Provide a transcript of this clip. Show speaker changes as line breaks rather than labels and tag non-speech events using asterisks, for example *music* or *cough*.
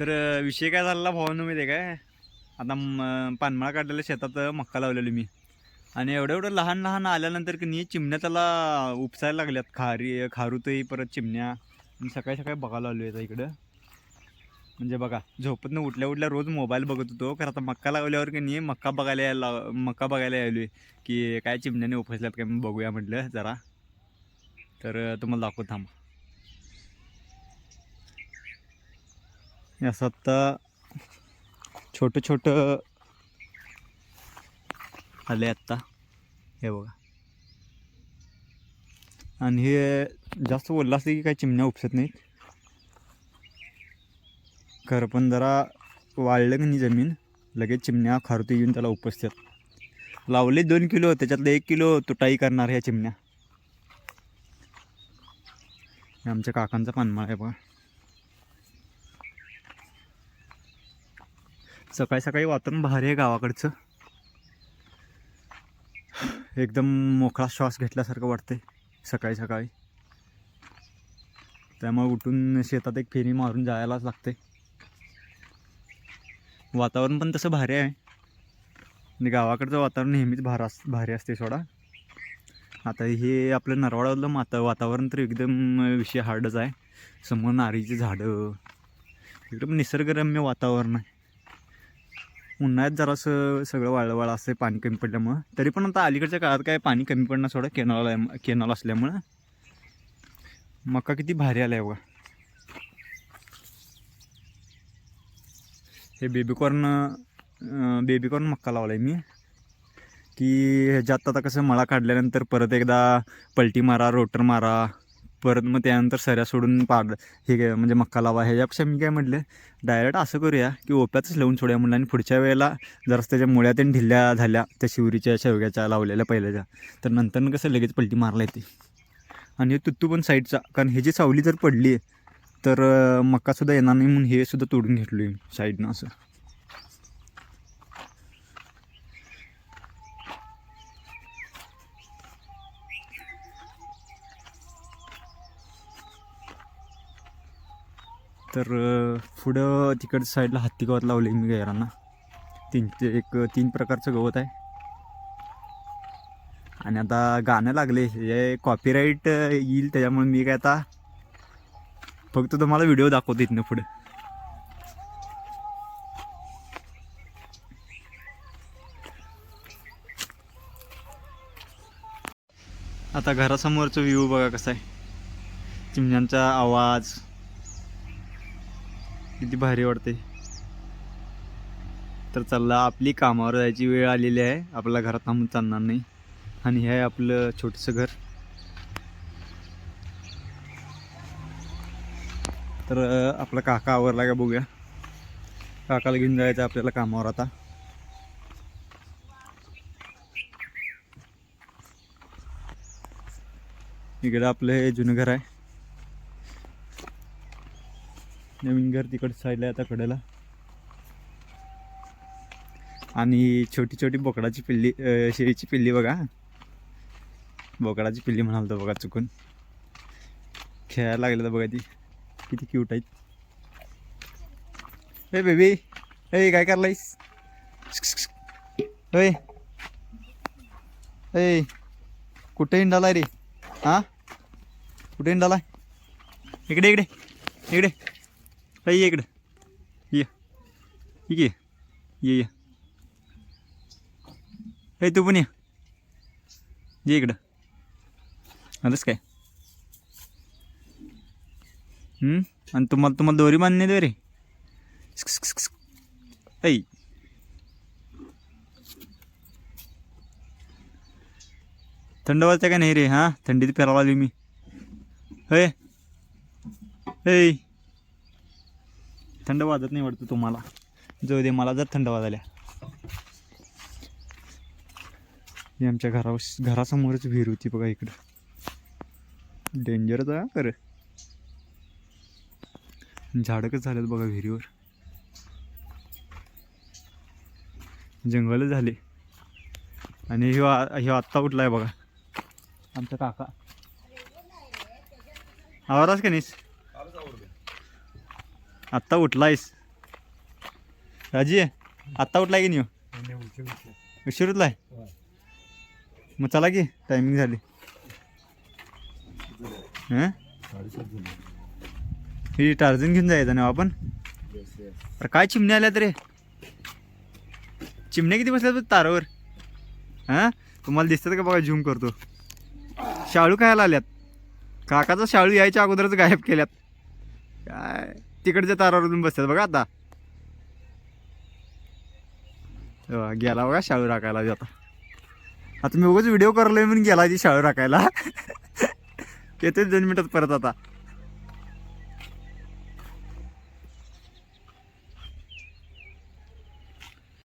तर विषय काय झाला भावानं माहिती आहे काय? आता म- पानमळा काढलेल्या शेतात मक्का लावलेली मी. आणि एवढं एवढं लहान लहान आल्यानंतर की नाही चिमण्या त्याला उपसायला लागल्यात. खारी खारुतही परत चिमण्या. सकाळी सकाळी बघायला आलो आहे इकडं. म्हणजे बघा झोपतनं उठल्या उठल्या रोज मोबाईल बघत होतो. कारण आता मक्का लावल्यावर की नाही मक्का बघायला यायला मक्का बघायला यायलो आहे की काय चिमण्याने उपसल्यात काय बघूया म्हटलं जरा. तर तुम्हाला दाखवत थांब. असं आत्ता छोटं छोटं आले आत्ता. हे बघा. आणि हे जास्त बोललं असतं की काही चिमण्या उपसत नाहीत. खरं पण जरा वाळलं की नाही जमीन लगेच चिमण्या खारुती येऊन त्याला उपसतात लावले दोन किलो त्याच्यातलं एक किलो तुटाई करणार ह्या चिमण्या. आमच्या काकांचा पानमाळ आहे बघा. सकाळी सकाळी वातावरण भारी आहे गावाकडचं. एकदम मोकळा श्वास घेतल्यासारखं वाटते सकाळी सकाळी. त्यामुळे उठून शेतात एक फेरी मारून जायलाच लागते वातावरण पण तसं भारी आहे. आणि गावाकडचं वातावरण नेहमीच भार भारी असते सोडा. आता हे आपलं नरवाडातलं माता वातावरण तर एकदम विषय हार्डच आहे. समोर नारीची झाडं. एकदम निसर्गरम्य वातावरण आहे. उन्हाळ्यात जरासं सगळं वाळवाळ असतं पाणी कमी पडल्यामुळं. तरी पण आता अलीकडच्या काळात काय पाणी कमी पडणं सोडा केनॉल आहे केनॉल असल्यामुळं. मका किती भारी आला आहे बघा. हे बेबीकॉर्न बेबीकॉर्न मक्का लावला आहे मी. की ह्याच्यात आता कसं मळा काढल्यानंतर परत एकदा पलटी मारा रोटर मारा परत मग त्यानंतर सऱ्या सोडून पाड हे काय म्हणजे मक्का लावा. ह्याच्यापेक्षा मी काय म्हटलं डायरेक्ट असं करूया की ओप्यातच लावून सोडूया म्हणलं. आणि पुढच्या वेळेला जरासं त्याच्या मुळ्या त्यांनी ढिल्ल्या झाल्या त्या शिवरीच्या शेवग्याच्या लावलेल्या पहिल्याच्या तर नंतर कसं लगेच पलटी मारला येते. आणि हे तुत्तू पण साईडचा कारण हे जी सावली जर पडली तर मक्कासुद्धा येणार नाही म्हणून हे सुद्धा तोडून घेतलो आहे साईडनं असं. तर पुढं तिकडच्या साईडला हत्ती गवत लावले मी गैरांना. तीन ते एक तीन प्रकारचं गवत आहे. आणि आता गाणं लागले. हे कॉपीराईट येईल त्याच्यामुळे मी काय आता फक्त तुम्हाला व्हिडिओ दाखवतो इथनं पुढे. आता घरासमोरचं व्ह्यू बघा कसा आहे. चिमण्यांचा आवाज. किती भारी वाटते तर चालला आपली कामावर जायची वेळ आलेली आहे. आपल्याला घरात थांबून चालणार नाही. आणि हे आहे आपलं छोटंसं घर. तर आपला काका आवरला का बघूया. काकाला घेऊन जायचं आपल्याला कामावर आता. इकडं आपलं हे जुनं घर आहे. नवीन घर तिकडे साईडला आता कडेला. आणि छोटी छोटी बोकडाची पिल्ली शेळीची पिल्ली बघा. बोकडाची पिल्ली म्हणाल तर बघा चुकून. खेळायला लागलं तर बघा ती. किती क्यूट आहेत. ए बेबी ए काय करलायस? होय ए. कुठे हिंडालाय रे? हा? कुठे हिंडालाय? इकडे इकडे. इकडे. ये इकडे. ये. ये ये ये. ए तू पण ये. ये इकडं. आलंच काय? आणि तुम्हाला तुम्हाला दोरी बांधणे दे रे ऐ. थंड वाजते का नाही रे हां? थंडीत फिरायला आली मी. होय? ऐ थंड वाजत नाही वाटतं तुम्हाला. जाऊ दे मला जर थंड वाजायला ही आमच्या घरा घरासमोरच विहीर होती बघा इकडं. डेंजरच आहे खरं. झाडं कसं झालेत बघा विहिरीवर. जंगलच झाले. आणि ह्यो हे आत्ता आत्ता उठलाय बघा. आमचा काका. आवाज का नाहीस आत्ता उठलायस. राजी आत्ता उठला की नाही उशीर उठलाय मग चला की टायमिंग झाली. हं? ही टार्झन घेऊन जायचं ना आपण? अरे काय चिमण्या आल्यात रे? चिमण्या किती बसल्यात बघ तारावर? हां? तुम्हाला दिसतात का बघा झूम करतो. शाळू खायला आल्यात. काकाचा शाळू यायच्या अगोदरच गायब केल्यात. काय? तिकडच्या तारावरून बसतात बघा आता. गेला बघा शाळू राखायला आता. आता मी उगाच व्हिडिओ करलोय म्हणून गेला ती शाळू राखायला. *laughs* येतेच दोन मिनिटात परत आता.